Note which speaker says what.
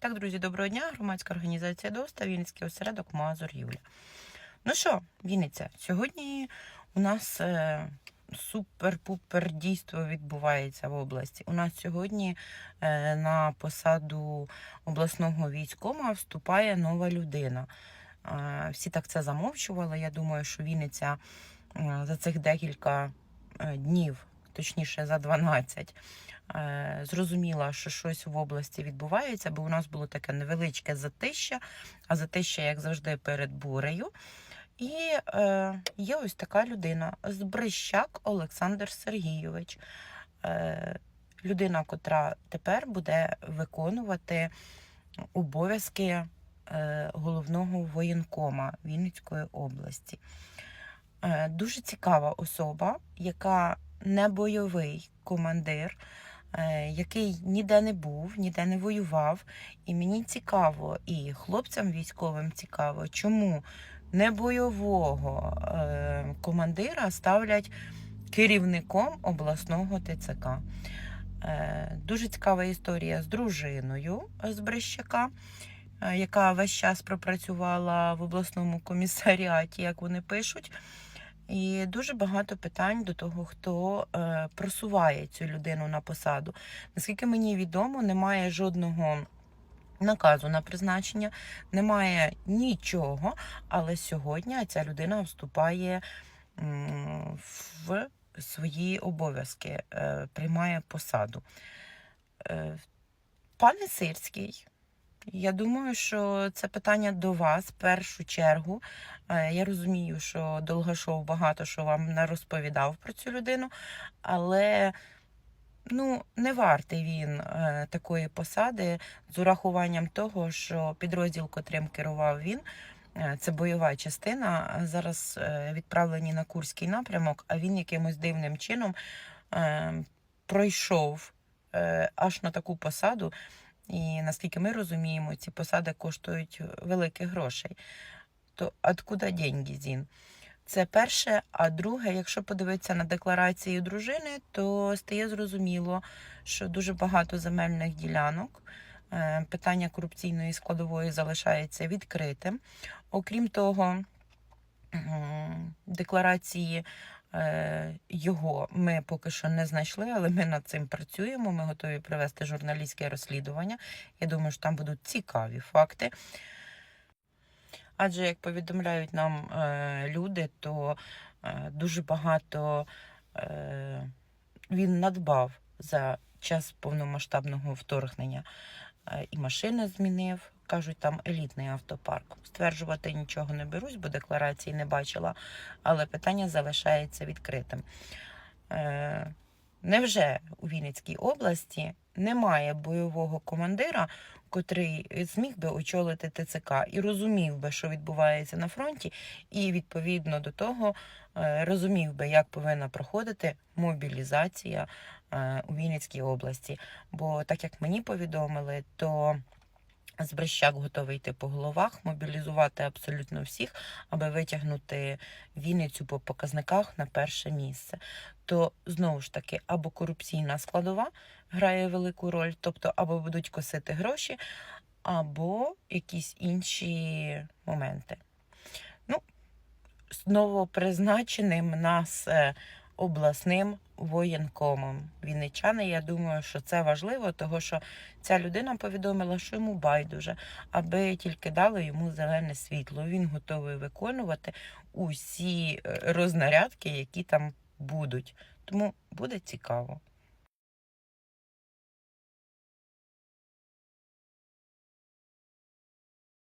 Speaker 1: Так, друзі, доброго дня. Громадська організація ДОСТА, Вінницький осередок Мазур Юля. Ну що, Вінниця, сьогодні у нас е, супер-пупер дійство відбувається в області. У нас сьогодні е, на посаду обласного військома вступає нова людина. Е, всі так це замовчували. Я думаю, що Вінниця е, за цих декілька е, днів, точніше за 12, е, зрозуміла, що щось в області відбувається, бо у нас було таке невеличке затища, а затища, як завжди, перед бурею. І е, є ось така людина Збрищак Олександр Сергійович. Е, людина, котра тепер буде виконувати обов'язки е, головного воєнкома Вінницької області. Е, дуже цікава особа, яка не бойовий командир, е, який ніде не був, ніде не воював. І мені цікаво, і хлопцям військовим цікаво, чому не бойового е, командира ставлять керівником обласного ТЦК. Е, дуже цікава історія з дружиною з Брещака, яка весь час пропрацювала в обласному комісаріаті, як вони пишуть. І дуже багато питань до того, хто е, просуває цю людину на посаду. Наскільки мені відомо, немає жодного наказу на призначення, немає нічого, але сьогодні ця людина вступає в свої обов'язки, е, приймає посаду. Е, Пане Сирський, я думаю, що це питання до вас в першу чергу. Е, Я розумію, що Долгашов багато що вам не розповідав про цю людину, але ну, не вартий він е, такої посади з урахуванням того, що підрозділ, котрим керував він, е, це бойова частина, зараз відправлені на Курський напрямок, а він якимось дивним чином е, пройшов аж на таку посаду. І наскільки ми розуміємо, ці посади коштують великих грошей. То откуда деньги, Зін? Це перше. А друге, якщо подивитися на декларацію дружини, то стає зрозуміло, що дуже багато земельних ділянок. е, Питання корупційної складової залишається відкритим. Окрім того, декларації його ми поки що не знайшли, але ми над цим працюємо. Ми готові провести журналістське розслідування. Я думаю, що там будуть цікаві факти. Адже, як повідомляють нам е, люди, то е, дуже багато е, він надбав за час повномасштабного вторгнення. Е, і машини змінив. Кажуть, там елітний автопарк. Стверджувати нічого не берусь, бо декларації не бачила, але питання залишається відкритим. Е, невже у Вінницькій області немає бойового командира, котрий зміг би очолити ТЦК і розумів би, що відбувається на фронті, і відповідно до того е, розумів би, як повинна проходити мобілізація е, у Вінницькій області. Бо так як мені повідомили, то Збрищак готовий йти по головах, мобілізувати абсолютно всіх, аби витягнути Вінницю по показниках на перше місце. То знову ж таки, або корупційна складова грає велику роль, тобто або будуть косити гроші, або якісь інші моменти. Ну, з новопризначеним нас е, обласним воєнкомом. Вінничани, я думаю, що це важливо, тому що ця людина повідомила, що йому байдуже, аби тільки дали йому зелене світло. Він готовий виконувати усі е, рознарядки, які там будуть. Тому буде цікаво.